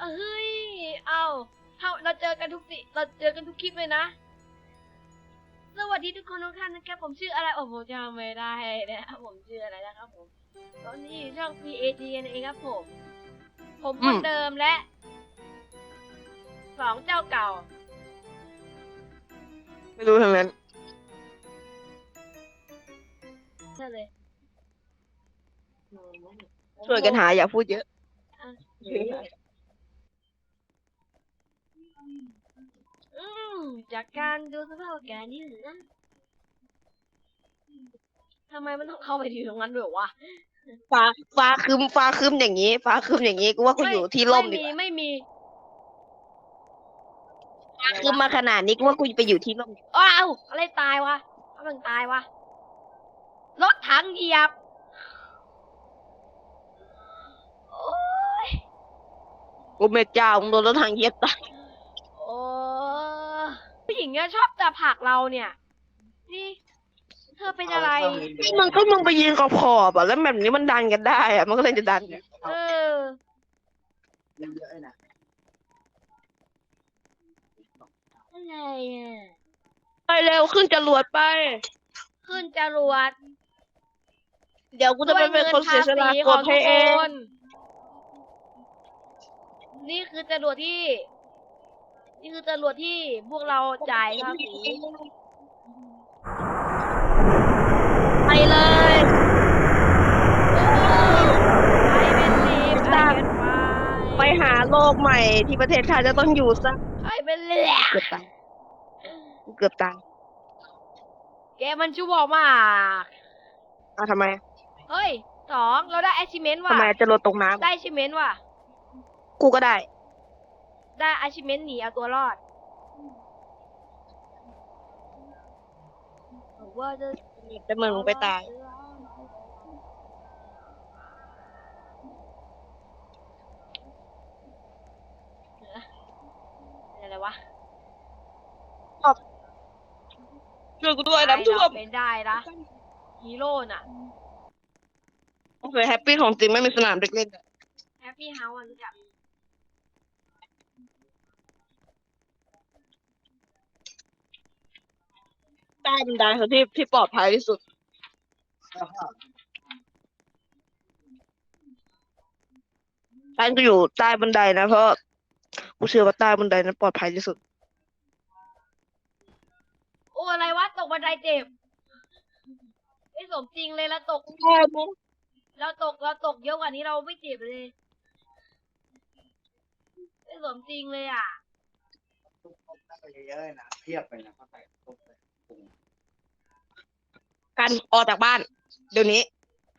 เฮ้ย เอาเราเราเจอกันทุกสิเราเจอกันทุกคลิปเลยนะ สวัสดีทุกคนทุกท่านนะครับ ผมชื่ออะไรโอ้โหจำไม่ได้นะครับผมชื่ออะไรนะครับผม ตอนนี้อยู่ช่อง P A G นเองครับผม ผมคนเดิมและสองเจ้าเก่า ไม่รู้ทั้งนั้นใช่เลยช่วยกันหาอย่าพูดเยอะอื มจากการดูสภาพอากาศนี่นะทำไมมันต้องเข้าไปอยู่ตรงนั้นด้วยวะฟ้าฟ้าคืมฟ้าคืมอย่างนี้ ฟ้าคืมอย่างนี้กูว่ากูอยู่ที่ร่มดีไม่กมีว่าไม่มีฟ้าคืมมาขนาดนี้กูว่ากูจะไปอยู่ที่ร่มดีกว่าอ้าวอะไรตายวะกำลังตายวะรถถังเหยียบโอ้ย กูเมเจ้ามึงโดนรถถังเหยียบตายโอ้ยผู้ห ญิงเนี่ยชอบจะผลักเราเนี่ย นี่ เธอเป็นอะไรมึงก็มึงไปยืนขอบขอบอะแล้วแบบนี้มันดันกันได้อะมันก็เลยจะดันเอออะไรอะไปเร็วขึ้นจรวดไป ขึ้นจรวดเดี๋ยวกูจะไปเป็นคนเสียสละด้วยกงิดนภาษีให้เอขงทุกคนนี่คือจรวดที่ นี่คือจรวดที่พวกเราจ่ายภาษีไปเลยไปเป็นลีฟไปเป็นไฟไปหาโลกใหม่ที่ประเทศไทยจะต้องอยู่ซะไปเป็นเลียเกือบตายกูเกือบตายแกมันชั่วมากอ้าวทำไมเฮ้ยสองเราได้ achievement ว่ะทำไมจะลดตกน้ได้ achievement ว่ะำกูก็ได้ ได้ achievement หนีเอาตัวรอดว่าจะแต่เหมือนมึงไปตาย อะไรวะช่วยกูด้วยน้ำท่วมได้เป็นได้นะฮีโร่น่ะ โอเคแฮปปี้ของจริงไม่มีสนามเด็กเล่นอะแฮปปี้เฮาส์รู้จัก ใต้บันไดคือที่ที่ปลอดภัยที่สุดฉันก็อยู่ใต้บันไดนะเพราะกูเชื่อว่าใต้บันไดนั้นปลอดภัยที่สุด โอ้อะไรวะตกบันไดเจ็บไม่สมจริงเลยเราตกเราตกเราตกเยอะกว่านี้เราไม่เจ็บเลยไม่สมจริงเลยอะ เยอะๆนะเทียบไปนะเขาใส่ต้มไปปรุง กันออกจากบ้าน เดี๋ยวนี้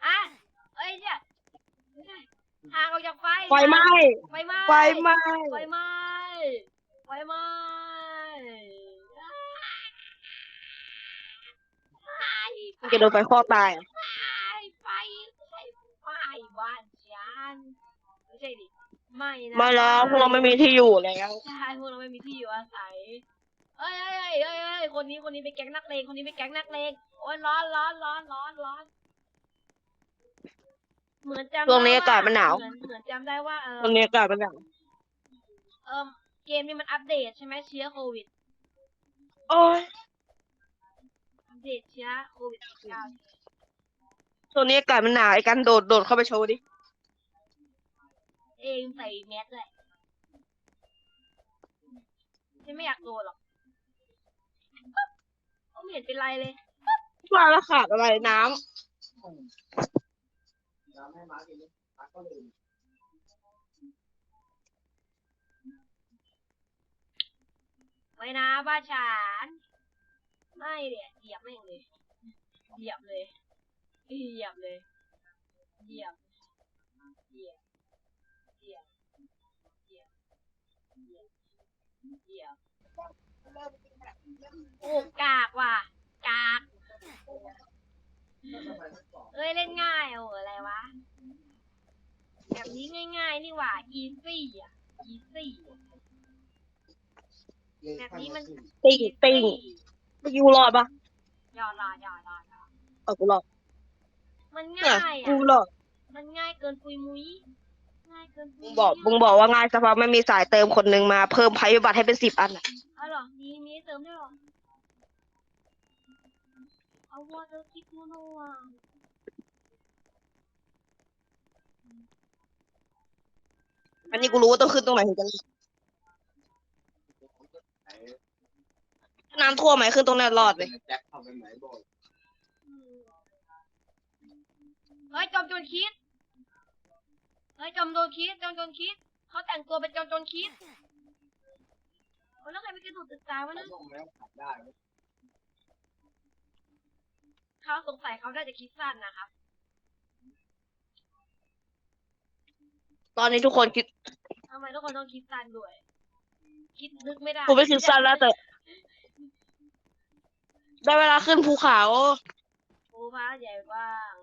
อะเอ้ยเนี่ยไม่ใช่ห่างออกจากไฟไฟไหม้ไฟไหม้ไฟไหม้ไฟไหม้ไฟไหม้ไฟมึงจะโดนไฟคลอกตายอะไฟไฟไฟไฟบ้านฉันไม่ใช่ดิไม่นะไม่แล้วพวกเราไม่มีที่อยู่แล้ว ใช่พวกเราไม่มีที่อยู่อาศัย เอ้ยเอ้ยเอ้ยเอ้ยเอ้ยคนนี้คนนี้ไปนแก๊งนักเลงคนนี้ไปนแก๊งนักเลงโอ้ยร้อนร้อนร้อนร้อนร้อนเหมือนจำได้ช่วงนี้อากาศมันหนาว เหมือนเหมือนจำได้ว่าเออตรงนี้อากาศเป็นอย่างเออเกมนี้มันอัปเดตใช่ไหมเชื้อโควิดโอ้ยอัปเดตเชื้อโควิดสิบเก้าช่วงนี้อากาศมันหนาวไอ้กันโดดโดดเข้าไปโชว์ดิเองใส่แมสเลยฉันไม่อยากโดนหรอกก็ไม่ เห็นเป็นไรเลย ว่าแล้วขาดอะไรน้ำแล้วให้มากินมาก็ลืมไว้นะบ้านฉันไม่เดี๋ยเหยียบแม่งเลยเหยียบเลยเหยียบเลยเหยียบเหยียบเหยียบเหยียบเหยียบเหยียบ โอ้กากว่ะกากเอ้ยเล่นง่ายโอ้อะไรวะ แบบนี้ง่ายๆนี่หว่า easy อะ easy แบบนี้มันติ้งติ้งเมื่อกี้กูรอดปะยอดรอดยอดรอดยอดเออกูรอดมันเนี่ยง่ายกูอะรอดมันง่ายเกินปุยมุ้ยง่ายเกินมึงบอกมึงบอกว่าง่ายสักพักไม่มีสายเติมคนหนึ่งมาเพิ่มภัยพิบัติให้เป็นสิบอันอะ เอาเหรอมีมีให้เติมด้วยเหรอ เอาวอเตอร์คิดโมโนอะอันนี้กูรู้ว่าต้องขึ้นตรงไหนถึงจะรอดไหนน้ำท่วมไหมขึ้นตรงนั้นรอดเลยแจ็คเข้าไปไหนบอกอืมเฮ้ยจอมโจรคิดเฮ้ยจอมโจรคิดจอมโจรคิด เขาแต่งตัวเป็นจอมโจรคิด โอ้แล้วใครไปกระโดดตึกตายวะแล้วนะลงแล้วขับได้เขาสงสัยเขาน่าจะคิดสั้นนะครับ ตอนนี้ทุกคนคิดทำไมทุกคนต้องคิดสั้นด้วย คิดนึกไม่ได้กูไม่คิดสั้นแล้วแต่ ได้เวลาขึ้นภูเขาภูผาใหญ่กว้าง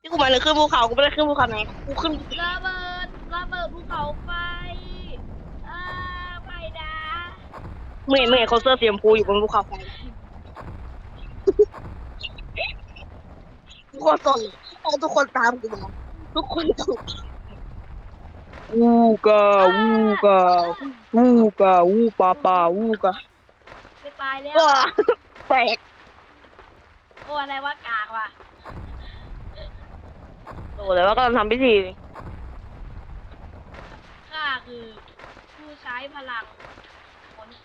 ที่กูหมายถึงขึ้นภูเขากูไม่ได้ขึ้นภูเขาไหนกูขึ้นระเบิดระเบิดภูเขาไฟอ่าไฟดา เมื่อเมื่อเขาเสื้อสีชมพูอยู่บนภูเขาไฟทุกคนสนเอาทุกคนตามกูมาทุกคนต้องวูกาวูกาวูกาวูปาปาวูกาจะตายแล้วว้าแปลกโอ้อะไรวะกากว่ะโตเลยว่ากำลังทำพิธีข้าคือผู้ใช้พลังผล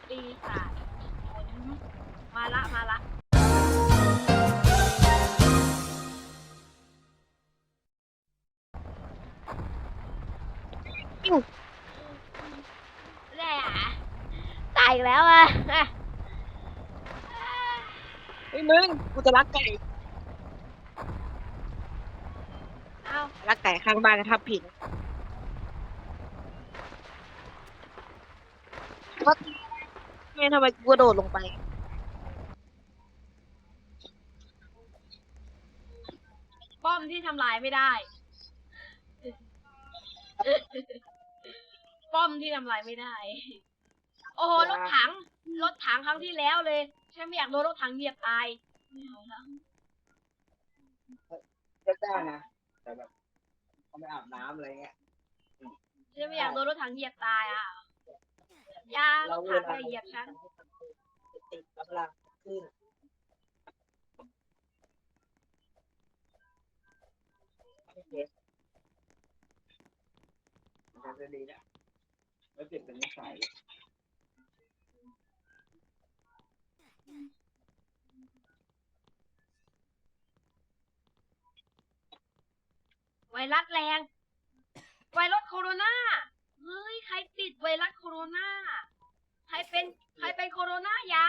ปีศาจผลมาละมาละแหละตายอีกแล้วอะไอ้ยมึงกูจะรักไก่เอารักไก่ข้างบ้านนะครับผิดว่า ไม่ทำไมกูกระโดดลงไป ป้อมที่ทำลายไม่ได้ ป้อมที่ทำลายไม่ได้ โอ้โหรถถัง รถถังครั้งที่แล้วเลย ฉันไม่อยากโดนรถถังเหยียบตายไม่เอาแล้วก็ได้นะแต่แบบเขาไม่อาบน้ำอะไรเงี้ยฉันไม่อยากโดนรถถังเหยียบตายอะอ ยารถถังจะเหยียบฉันติดกำลังขึ้นมันจะดีนะแล้วติดเป็นนิสัยเลยไวรัสแรง ไวรัสโคโรนา เฮ้ย ใครติดไวรัสโคโรนาใค รเป็นใครเป็นโคโรนายา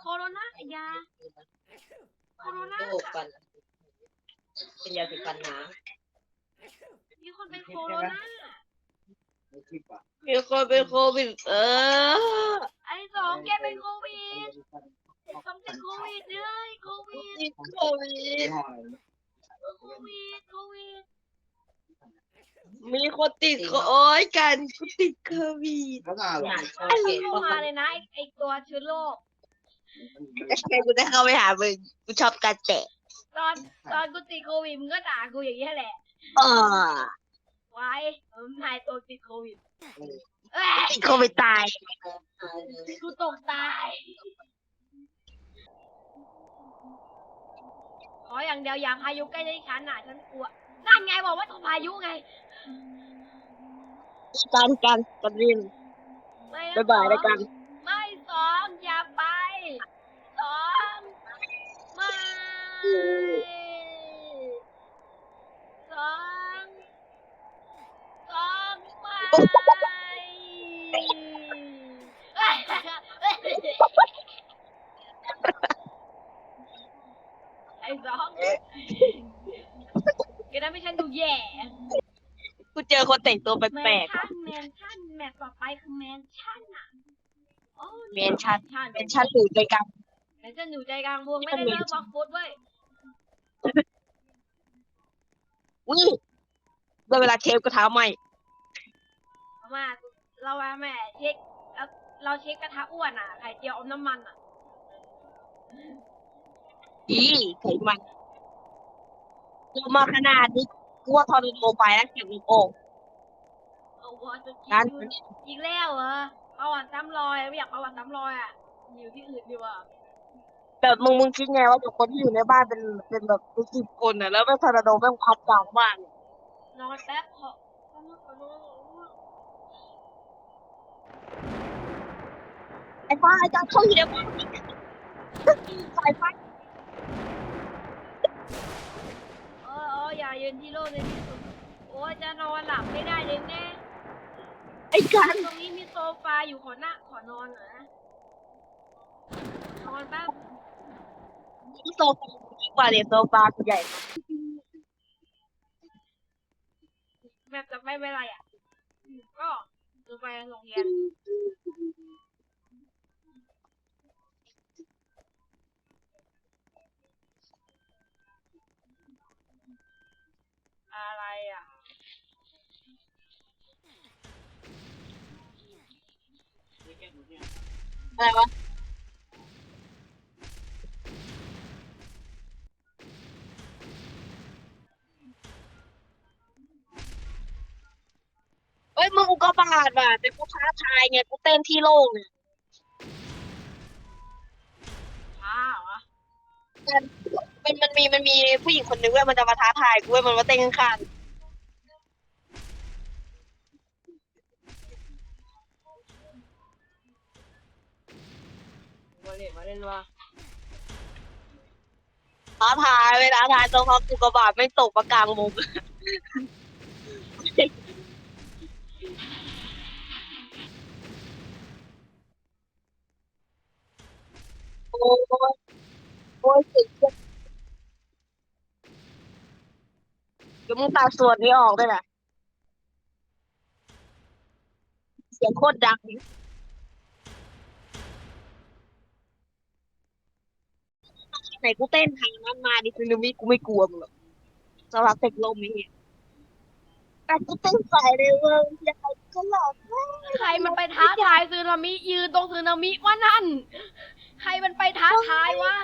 โคโรนายา โคโรนาโอ้ปัน เป็นยาสีฟันน้มีคนเป็นโคโรนาไม่คิดป่ะำมีคนเป็นโควิดเออไอ้สองแกเป็นโควิดไอ้สองเป็นโควิดเลยโควิดติดโควิยี่ดห้ออะไรนะโควิดโควิด มีคนติดโคโอ้ยกันกูติดโควิดแล้วก็อะไรไอ้เข้ามาเลยนะไอ้ไอ้ตัวเชื้อโรคแค่กูได้เข้าไปหามึงกูชอบการแตะตอนตอนกูติดโควิดมึงก็ด่ากูอย่างนี้ยแหละเออไว้เออนายตัวติดโควิดเอ้ยติดโควิดตายกูตกตายขออย่างเดียวอย่าพายุใกล้ได้ฉันน่ะฉันกลัว นั่นไงบอกว่าต้องพายุไงกันกันกันเรียนไม่นะบ๊ายบายสองแล้วกัน ไม่สองอย่าไปสองไม่สองสองไม่ไอ้สอง แกทำให้ฉันดูแย่กูเจอคนแต่งตัวแปแมลนก ชั่นแมนชั่นแมทต่อไปคือแมนชั่นอะโอ้แมนชั่นชั่น ๆเป็นชั้นหรือใจกลางแมนชั่นอยู่ใจกลางวงไม่ได้เลิกบล็อกฟุตเว้ยอุ้ยได้เวลาเชฟกระทะใหม่เอามาเราว่าแม่เช็คแล้วเราเช็คกระทะอ้วนอะไข่เจียวอมน้ำมันอะ อีไขมัน โตมาขนาดนี้กูว่าทอร์นาโดไปนะเก็บลูกโอ่งเอาวอสกิงั้นลอีกแล้วเหรอประวัติซ้ำรอยไม่อยากประวัติซ้ำรอยอะอยู่ที่อื่นดีกว่าแบบมึงมึงคิดไงว่าแบบคนที่อยู่ในบ้านเป็นเป็นแบบเป็นสิบคนอะแล้วแม่งทอร์นาโดแม่งพัดกลางบ้านนอนแป๊บขอขอนอนขอนอนไอ้ฟ้าอาจารย์เข้าอยู่ในบ้านสายไฟเออ เอออย่าเย็นที่โลกในที่สุดโอ้ยจะนอนหลับไม่ได้เลยแน่ไอ้การตรงนี้มีโซฟาอยู่ขอหน้าขอนอนหน่อยนะนอนแป๊บโซฟาดีกว่าเลยโซฟาใหญ่แบบจะไม่เป็นไรอะ ก็จะไปโรงเรียนอะไรอะ อะไรวะเอ้ยมึงอุกกาบาตว่ะแต่กูท้าทายไงกูเต้นที่โล่งเนี่ยช้าเหรอมันมันมีมันมีผู้หญิงคนนึงเว้ยมันจะมาท้าทายกูเว้ยมันมาเต้นข้างมาเล่นมาเล่น ว่าท้าทายเว้ยท้าทายตรงเขาอุกกาบาตไม่ตกมากลางมุมโอ้ยโอ้ยสิเดี๋ยวมึงตัดส่วนนี้ออกด้วยนะเสียงโคตรดัง ไหนกูเต้นทางนั้นมาดิซึนามิกูไม่กลัวมึงหรอกสลักเตกลมนี่แต่กูเต้นใส่เลยเว้ยยังไงก็หลอกได้ใครมันไปท้าทายซึนามิยืนตรงซึนามิว่านั่น ใครมันไปท้าทายวะ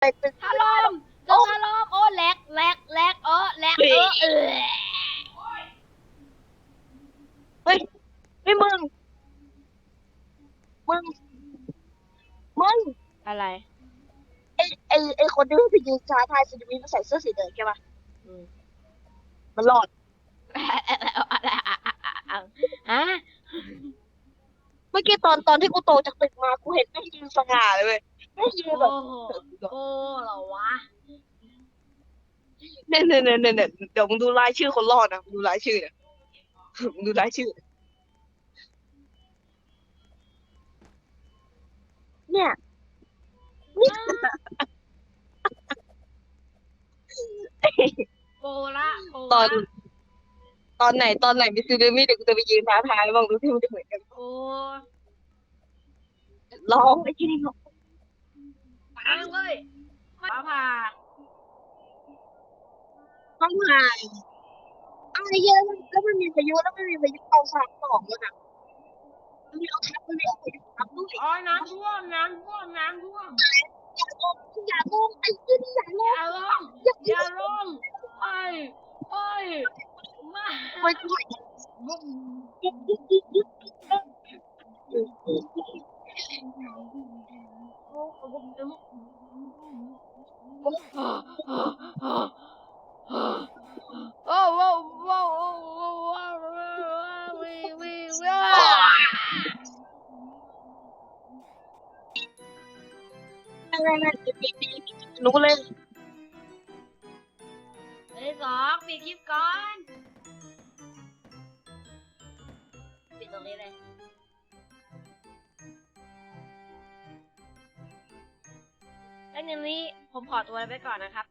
ไปเป็นถล่มเจอถล่มโอ้แหลกแหลกแหลกเออแหลกเออเออ เฮ้ย เฮ้ยมึง มึง มึง อะไร ไอไอไอคนที่ไปยืนช้าทายซึนามิมันใส่เสื้อสีแดงใช่ปะอืมมันหลอด ฮะเมื่อกี้ตอนตอนที่กูโตจากตึกมา กูเห็นไม่ยืนสง่าเลยเว้ยไม่ยืนโอ้แบบโหโอ้เหรอวะ เนี่ยเนี่ยเนี่ยเนี่ยเนี่ยเดี๋ยวมึงดูรายชื่อคนรอดนะมึงดูรายชื่อเนี่ยมึงดูรายชื่อเนี่ย โกละโกตอน ละตอนไหนตอนไหนมีซึนามิเดี๋ยวกูจะไปยืนท้าทายบ้างดูที่มันจะเหมือนกันโอ้ร้องไอ้ที่นี่ร้องปังเลยฟ้าผ่าต้องหายอะไรเยอะแล้วมันมีพายุแล้วมันมีพายุเอาสามสองแล้วนะ มันมีเอาทับมันมีเอาพายุทับด้วยอ๋อน้ำท่วมน้ำท่วมน้ำท่วมอย่าลงอย่าลงไอ้ที่นี่อย่าลงอย่าลงอย่าลงไปไปมาไปก่อนยึดยึดยึดยึดยึ นั่นนะจะปีปีหนูเลยเลยสองปิดคลิปก่อนปิดตรงนี้เลยแล้วย่างนี้ผมขอตัวไปก่อนนะครับ